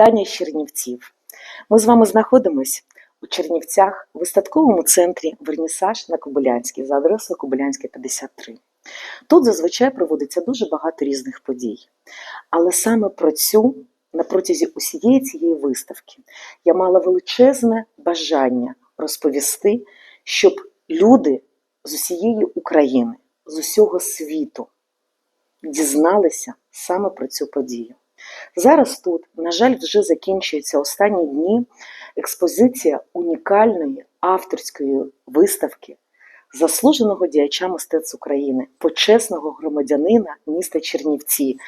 Вітання з Чернівців. Ми з вами знаходимось у Чернівцях в виставковому центрі Вернісаж на Кобилянській за адресою Кобилянська 53. Тут зазвичай проводиться дуже багато різних подій. Але саме про цю на протязі усієї цієї виставки я мала величезне бажання розповісти, щоб люди з усієї України, з усього світу дізналися саме про цю подію. Зараз тут, на жаль, вже закінчуються останні дні експозиція унікальної авторської виставки заслуженого діяча мистецтв України, почесного громадянина міста Чернівці,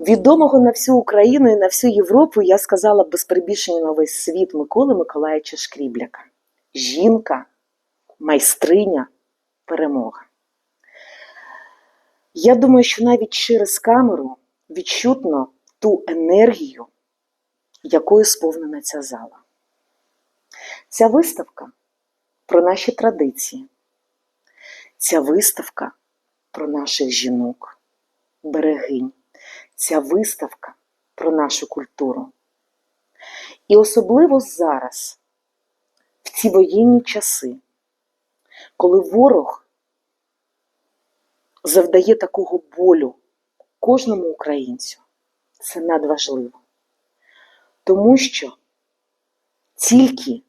відомого на всю Україну і на всю Європу, я сказала без перебільшення на весь світ Миколи Миколаївича Шкрібляка. Жінка, майстриня, перемога. Я думаю, що навіть через камеру відчутно ту енергію, якою сповнена ця зала. Ця виставка про наші традиції. Ця виставка про наших жінок, берегинь. Ця виставка про нашу культуру. І особливо зараз, в ці воєнні часи, коли ворог завдає такого болю кожному українцю, це надважливо. Тому що тільки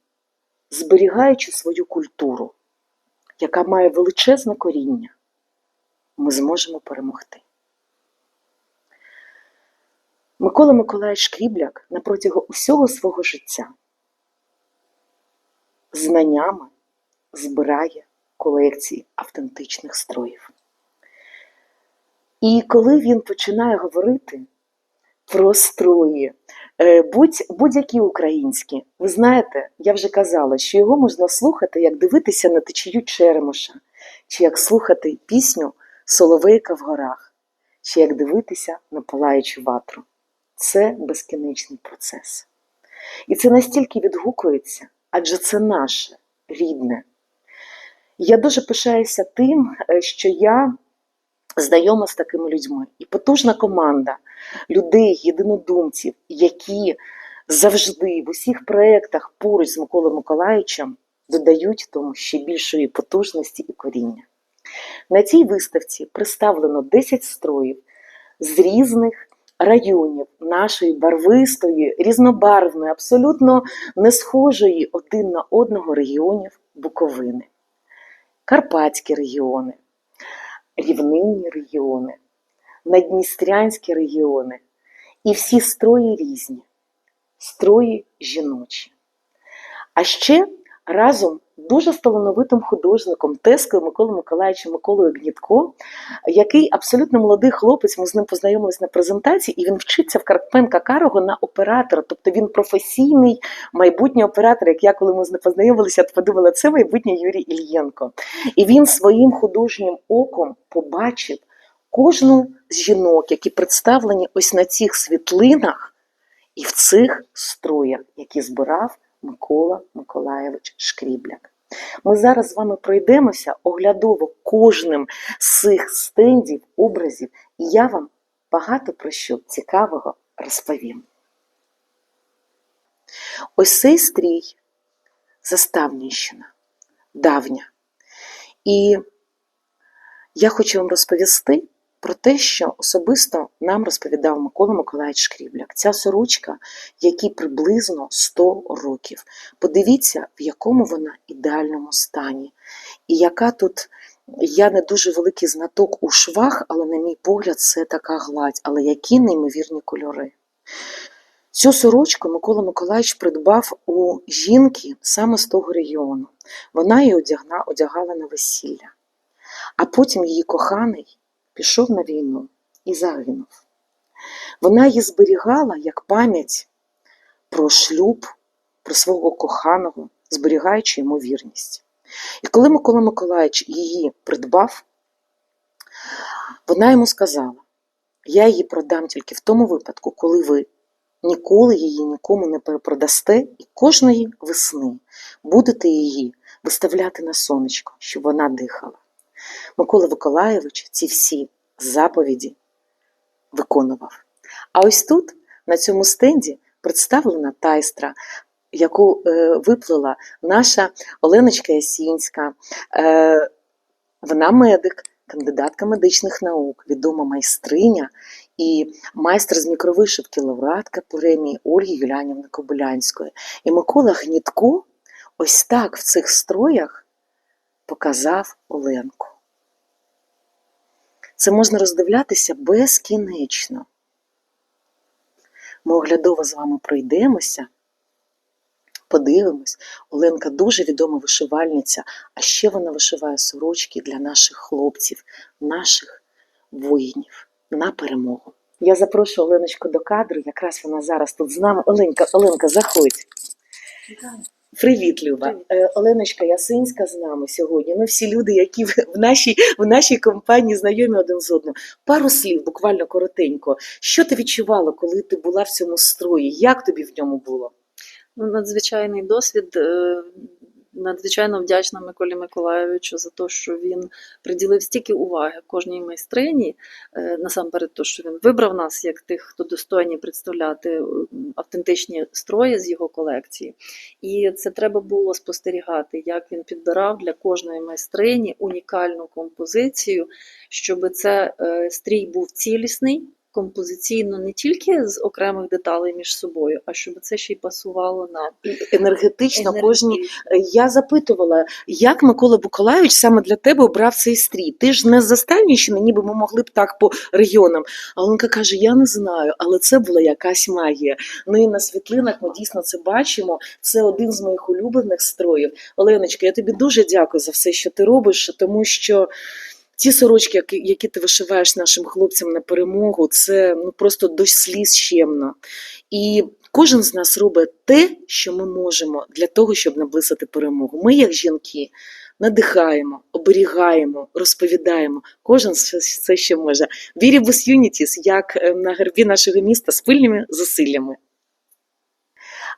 зберігаючи свою культуру, яка має величезне коріння, ми зможемо перемогти. Микола Миколаївич Шкрібляк на протягом усього свого життя знаннями збирає колекції автентичних строїв. І коли він починає говорити про строї, е, будь, будь-які українські, ви знаєте, я вже казала, що його можна слухати, як дивитися на течію Черемоша, чи як слухати пісню Соловейка в горах, чи як дивитися на палаючу ватру. Це безкінечний процес. І це настільки відгукується, адже це наше рідне. Я дуже пишаюся тим, е, що я знайома з такими людьми. І потужна команда людей, єдинодумців, які завжди в усіх проєктах поруч з Миколою Миколаївичем додають тому ще більшої потужності і коріння. На цій виставці представлено 10 строїв з різних районів нашої барвистої, різнобарвної, абсолютно не схожої один на одного регіонів Буковини, Карпатські регіони, рівнинні регіони, надністрянські регіони. І всі строї різні, строї жіночі. А ще разом дуже талановитим художником Тескою Миколою Миколаївичем Миколою Гнітко, який абсолютно молодий хлопець, ми з ним познайомилися на презентації, і він вчиться в Карпенка Карого на оператора. Тобто він професійний майбутній оператор. Як я коли ми з ним познайомилися, то подумала, це майбутній Юрій Ільєнко. І він своїм художнім оком побачив кожну з жінок, які представлені ось на цих світлинах і в цих строях, які збирав Микола Миколаєвич Шкрібляк. Ми зараз з вами пройдемося оглядово кожним з цих стендів, образів, і я вам багато про що цікавого розповім. Ось цей стрій Заставнійщина, давня. І я хочу вам розповісти про те, що особисто нам розповідав Микола Миколаївич Шкрібляк. Ця сорочка, якій приблизно 100 років. Подивіться, в якому вона ідеальному стані. І яка тут, я не дуже великий знаток у швах, але, на мій погляд, це така гладь, але які неймовірні кольори. Цю сорочку Микола Миколаївич придбав у жінки саме з того регіону. Вона її одягала на весілля. А потім її коханий пішов на війну і загинув. Вона її зберігала як пам'ять про шлюб, про свого коханого, зберігаючи йому вірність. І коли Микола Миколаївич її придбав, вона йому сказала: я її продам тільки в тому випадку, коли ви ніколи її нікому не перепродасте, і кожної весни будете її виставляти на сонечко, щоб вона дихала. Микола Миколаєвич ці всі заповіді виконував. А ось тут, на цьому стенді, представлена тайстра, яку е, виплила наша Оленочка Ясінська. Е, вона медик, кандидатка медичних наук, відома майстриня і майстер з мікровишивки, лауреатка премії Ольги Юлянівни Кобилянської. І Микола Гнітко ось так в цих строях показав Оленку. Це можна роздивлятися безкінечно. Ми оглядово з вами пройдемося, подивимось. Оленка дуже відома вишивальниця, а ще вона вишиває сорочки для наших хлопців, наших воїнів на перемогу. Я запрошую Оленочку до кадру, якраз вона зараз тут з нами. Оленка, Оленка, заходь. Привіт, Люба. Привіт. Е, Оленочка Ясинська з нами сьогодні. Ми всі люди, які в в нашій, в нашій компанії знайомі один з одним. Пару слів, буквально коротенько. Що ти відчувала, коли ти була в цьому строї? Як тобі в ньому було? Ну, надзвичайний досвід. Надзвичайно вдячна Миколі Миколайовичу за те, що він приділив стільки уваги кожній майстрині. Е, Насамперед, то, що він вибрав нас як тих, хто достойні представляти е, автентичні строї з його колекції. І це треба було спостерігати, як він підбирав для кожної майстрині унікальну композицію, щоб це е, стрій був цілісний. Композиційно не тільки з окремих деталей між собою, а щоб це ще й пасувало на Енергетично кожній енергетичну. Я запитувала, як Микола Буколаєвич саме для тебе обрав цей стрій. Ти ж не з Заставнівщини, ніби ми могли б так по регіонам. А Оленка каже: Я не знаю, але це була якась магія. Ну і на світлинах ми дійсно це бачимо. Це один з моїх улюблених строїв. Оленочка, я тобі дуже дякую за все, що ти робиш, тому що. Ті сорочки, які, ти вишиваєш нашим хлопцям на перемогу, це ну просто до сліз щемно. І кожен з нас робить те, що ми можемо для того, щоб наблизити перемогу. Ми, як жінки, надихаємо, оберігаємо, розповідаємо. Кожен все, що може. Вірібус Юнітіс, як е, на гербі нашого міста, спільними зусиллями.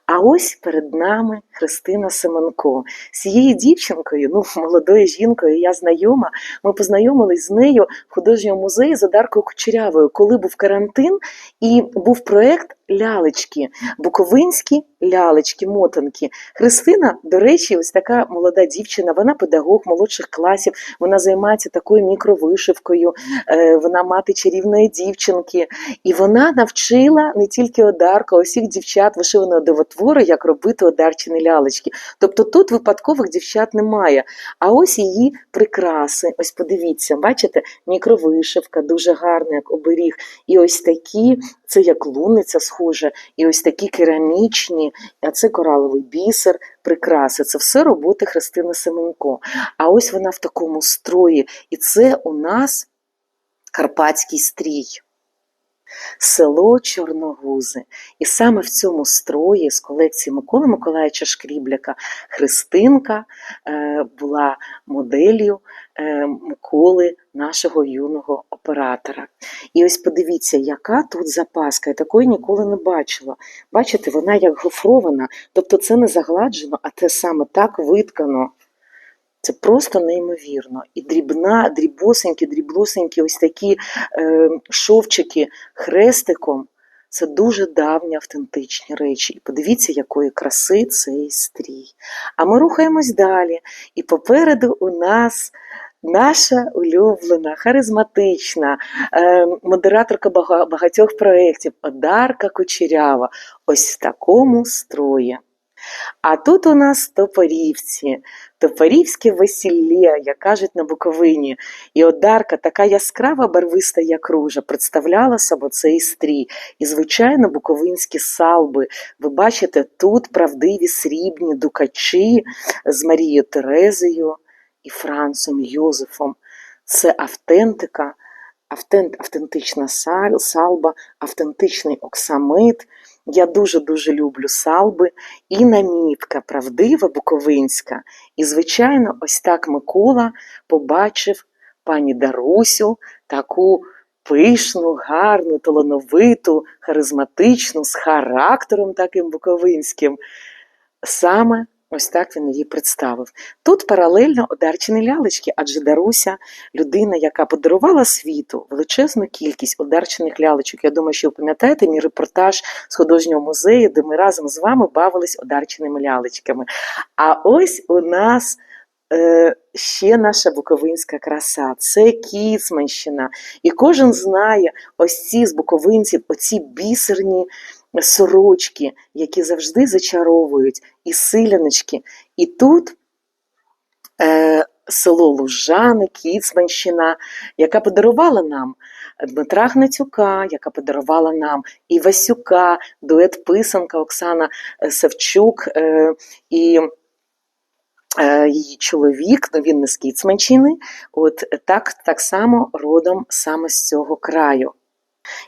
А ось перед нами Христина Семенко. З цією дівчинкою, ну, молодою жінкою, я знайома. Ми познайомились з нею в художньому музеї за Даркою Кучерявою, коли був карантин і був проект лялечки, буковинські лялечки, мотанки. Христина, до речі, ось така молода дівчина, вона педагог молодших класів, вона займається такою мікровишивкою, е, вона мати чарівної дівчинки. І вона навчила не тільки Одарка, а усіх дівчат вишиваного дивотвору, як робити одарчені лялечки. Тобто тут випадкових дівчат немає. А ось її прикраси. Ось подивіться, бачите, мікровишивка, дуже гарна, як оберіг. І ось такі, це як луниця схоже, і ось такі керамічні, а це кораловий бісер, прикраси. Це все роботи Христини Семенко. А ось вона в такому строї. І це у нас карпатський стрій. Село Чорногузи. І саме в цьому строї з колекції Миколи Миколаївича Шкрібляка Христинка е, була моделлю е, Миколи, нашого юного оператора. І ось подивіться, яка тут запаска. Я такої ніколи не бачила. Бачите, вона як гофрована, тобто це не загладжено, а це саме так виткано. Це просто неймовірно. І дрібна, дрібосенькі, дріблосенькі, ось такі е, шовчики хрестиком. Це дуже давні автентичні речі. І подивіться, якої краси цей стрій. А ми рухаємось далі. І попереду у нас наша улюблена, харизматична е, модераторка багатьох проєктів Одарка Кучерява. Ось в такому строї. А тут у нас топорівці, топорівське весілля, як кажуть на Буковині. І одарка, така яскрава барвиста, як ружа, представляла собою цей стрій. І, звичайно, буковинські салби. Ви бачите, тут правдиві срібні дукачі з Марією Терезею і Францем Йозефом. Це автентика, автент, автентична салба, автентичний оксамит. Я дуже-дуже люблю салби і намітка правдива буковинська. І, звичайно, ось так Микола побачив пані Дарусю, таку пишну, гарну, талановиту, харизматичну, з характером таким буковинським. Саме Ось так він її представив. Тут паралельно одарчені лялечки, адже Даруся людина, яка подарувала світу величезну кількість одарчених лялечок. Я думаю, що ви пам'ятаєте мій репортаж з художнього музею, де ми разом з вами бавились одарченими лялечками. А ось у нас е, ще наша буковинська краса це Кіцманщина. І кожен знає ось ці з буковинців, оці бісерні сорочки, які завжди зачаровують, і силяночки. І тут е, село Лужани, Кіцманщина, яка подарувала нам Дмитра Гнатюка, яка подарувала нам і Васюка, дует писанка Оксана е, Савчук е, і е, її чоловік, ну він не з Кіцманщини, от так, так само родом саме з цього краю.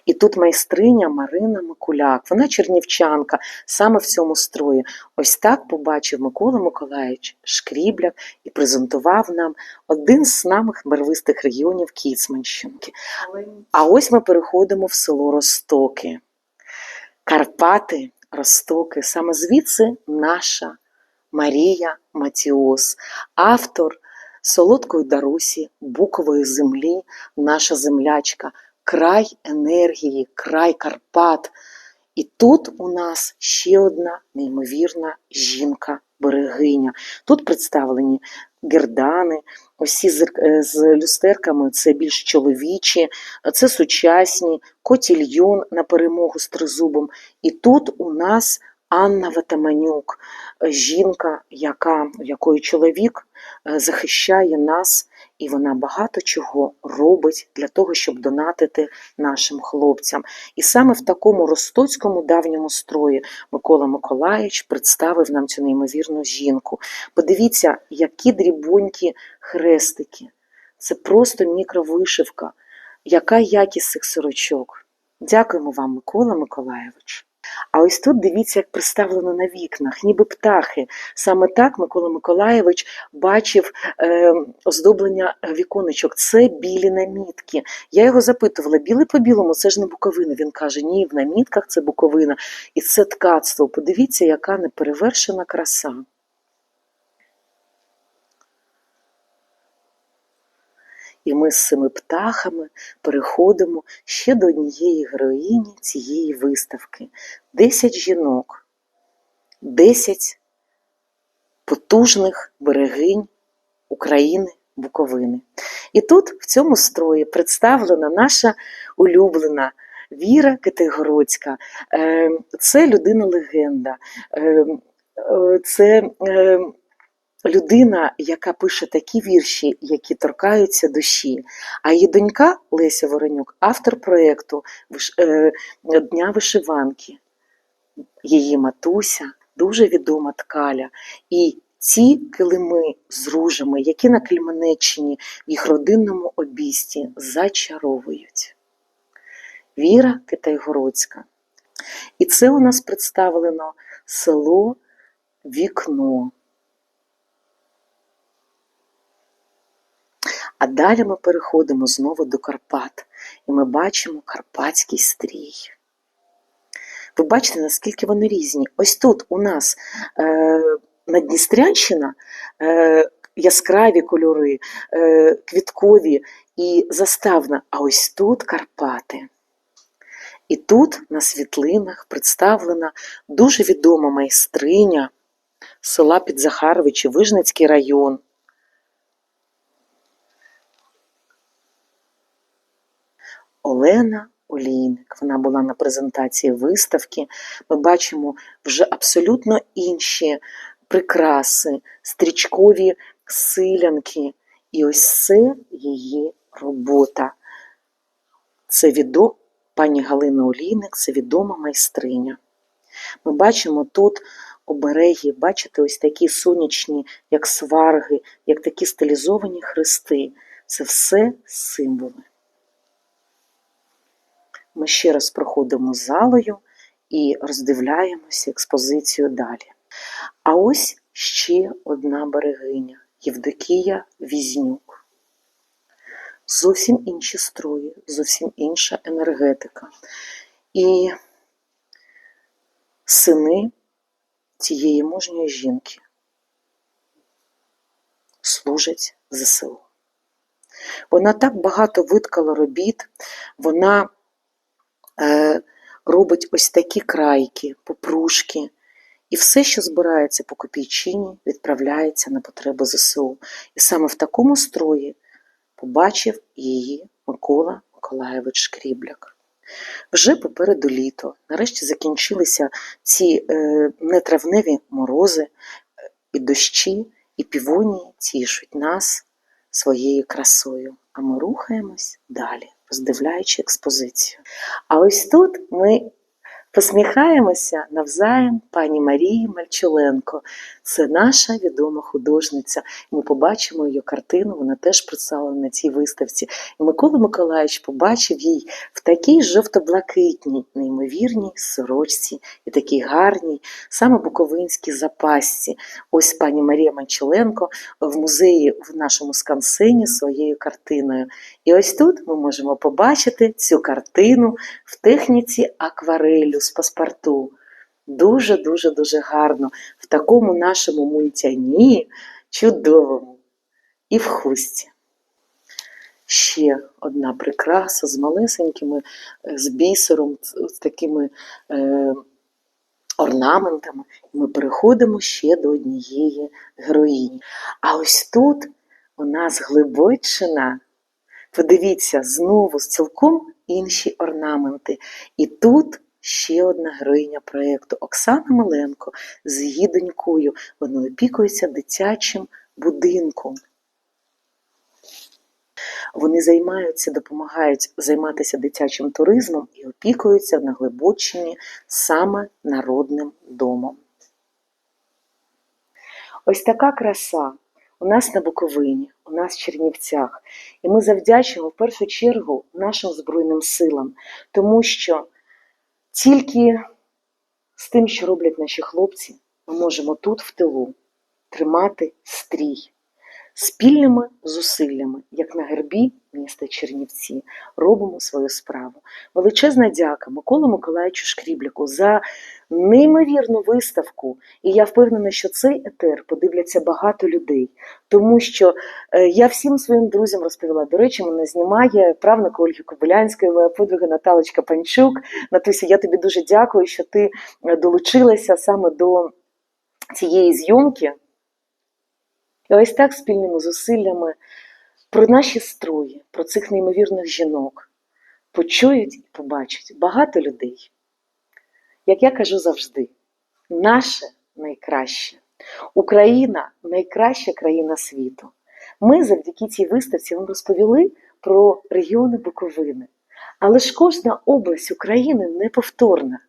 І тут майстриня Марина Микуляк, вона чернівчанка, саме в цьому строї. Ось так побачив Микола Миколаївич Шкрібляк і презентував нам один з самих барвистих регіонів Кіцманщинки. А ось ми переходимо в село Ростоки. Карпати, Ростоки, саме звідси наша Марія Матіос, автор солодкої Дарусі, букової землі, наша землячка, край енергії, край Карпат. І тут у нас ще одна неймовірна жінка-берегиня. Тут представлені гердани, Осі з, е, люстерками це більш чоловічі, це сучасні, котільйон на перемогу з тризубом. І тут у нас Анна Ватаманюк, жінка, яка, якої чоловік е, захищає нас, і вона багато чого робить для того, щоб донатити нашим хлопцям. І саме в такому ростоцькому давньому строї Микола Миколаївич представив нам цю неймовірну жінку. Подивіться, які дрібонькі хрестики. Це просто мікровишивка. Яка якість цих сорочок. Дякуємо вам, Микола Миколаєвич. А ось тут дивіться, як представлено на вікнах, ніби птахи. Саме так Микола Миколаєвич бачив е, оздоблення віконечок. Це білі намітки. Я його запитувала: біле по білому, це ж не Буковина. Він каже: ні, в намітках це Буковина. І це ткацтво. Подивіться, яка неперевершена краса. І ми з цими птахами переходимо ще до однієї героїні цієї виставки. Десять жінок, десять потужних берегинь України, Буковини. І тут в цьому строї представлена наша улюблена Віра Китайгородська. Е, Це людина-легенда. Е, е, Це людина, яка пише такі вірші, які торкаються душі. А її донька Леся Воронюк, автор проєкту е, Дня вишиванки. Її матуся дуже відома ткаля. І ці килими з ружами, які на Кліменеччині в їх родинному обісті зачаровують. Віра Китайгородська. І це у нас представлено село Вікно. А далі ми переходимо знову до Карпат, і ми бачимо Карпатський стрій. Ви бачите, наскільки вони різні. Ось тут у нас е, Надністрянщина, е, яскраві кольори, е, квіткові і заставна, а ось тут Карпати. І тут на світлинах представлена дуже відома майстриня села Підзахаровичі, Вижницький район. Олена Олійник. Вона була на презентації виставки. Ми бачимо вже абсолютно інші прикраси, стрічкові силянки. І ось це її робота. Це відо... пані Галина Олійник, це відома майстриня. Ми бачимо тут обереги, бачите, ось такі сонячні, як сварги, як такі стилізовані хрести. Це все символи. Ми ще раз проходимо залою і роздивляємося експозицію далі. А ось ще одна берегиня Євдокія Візнюк. Зовсім інші строї, зовсім інша енергетика. І сини цієї мужньої жінки служать ЗСУ. Вона так багато виткала робіт, вона робить ось такі крайки, попружки, і все, що збирається по копійчині, відправляється на потреби ЗСУ. І саме в такому строї побачив її Микола Миколаєвич Шкрібляк. Вже попереду літо. Нарешті закінчилися ці е, нетравневі морози, е, і дощі, і півонії тішуть нас своєю красою. А ми рухаємось далі, роздивляючи експозицію. А ось тут ми посміхаємося навзаєм пані Марії Мальчуленко. Це наша відома художниця. Ми побачимо її картину, вона теж представлена на цій виставці. І Микола Миколаївич побачив її в такій жовто-блакитній, неймовірній сорочці і такій гарній, саме буковинській запасці. Ось пані Марія Манчеленко в музеї в нашому скансені своєю картиною. І ось тут ми можемо побачити цю картину в техніці акварелю з паспорту. Дуже, дуже, гарно в такому нашому мультяні, чудовому, і в хусті. Ще одна прикраса з малесенькими, е, з бісером, з такими е, орнаментами. Ми переходимо ще до однієї героїні. А ось тут у нас Глибочина. Подивіться, знову з цілком інші орнаменти. І тут ще одна героїня проєкту Оксана Маленко з її донькою. Вони опікуються дитячим будинком. Вони займаються, допомагають займатися дитячим туризмом і опікуються на Глибочині саме народним домом. Ось така краса у нас на Буковині, у нас в Чернівцях. І ми завдячуємо в першу чергу нашим Збройним силам, тому що тільки з тим, що роблять наші хлопці, ми можемо тут, в тилу, тримати стрій. Спільними зусиллями, як на гербі міста Чернівці, робимо свою справу. Величезна дяка Миколу Миколаївичу Шкрібляку за неймовірну виставку. І я впевнена, що цей етер подивляться багато людей, тому що е, я всім своїм друзям розповіла. До речі, мене знімає правнук Ольги Кобилянської, моя подруга Наталочка Панчук. Натуся, я тобі дуже дякую, що ти е, долучилася саме до цієї зйомки. І ось так спільними зусиллями про наші строї, про цих неймовірних жінок почують і побачать багато людей. Як я кажу завжди, наше найкраще. Україна найкраща країна світу. Ми завдяки цій виставці вам розповіли про регіони Буковини. Але ж кожна область України неповторна.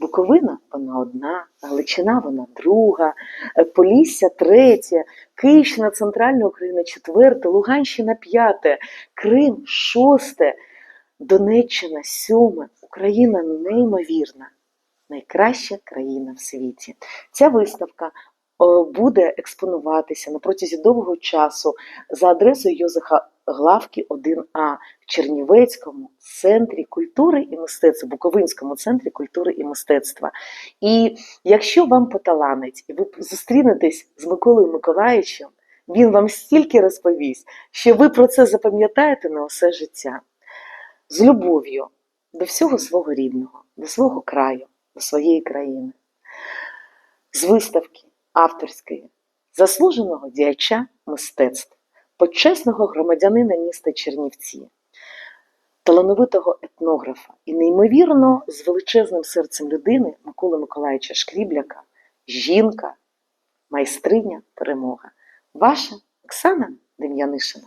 Буковина вона одна, Галичина вона друга, е, Полісся третє, Київщина, Центральна Україна четверте, Луганщина п'яте, Крим шосте, Донеччина сьоме, Україна неймовірна, найкраща країна в світі. Ця виставка буде експонуватися на протязі довгого часу за адресою Йозефа Главки 1А в Чернівецькому центрі культури і мистецтва, Буковинському центрі культури і мистецтва. І якщо вам поталанить, і ви зустрінетесь з Миколою Миколаївичем, він вам стільки розповість, що ви про це запам'ятаєте на усе життя. З любов'ю до всього свого рідного, до свого краю, до своєї країни, з виставки авторської, заслуженого діяча мистецтв, почесного громадянина міста Чернівці, талановитого етнографа і неймовірно з величезним серцем людини Миколи Миколаївича Шкрібляка, жінка, майстриня, перемога. Ваша Оксана Дем'янишина.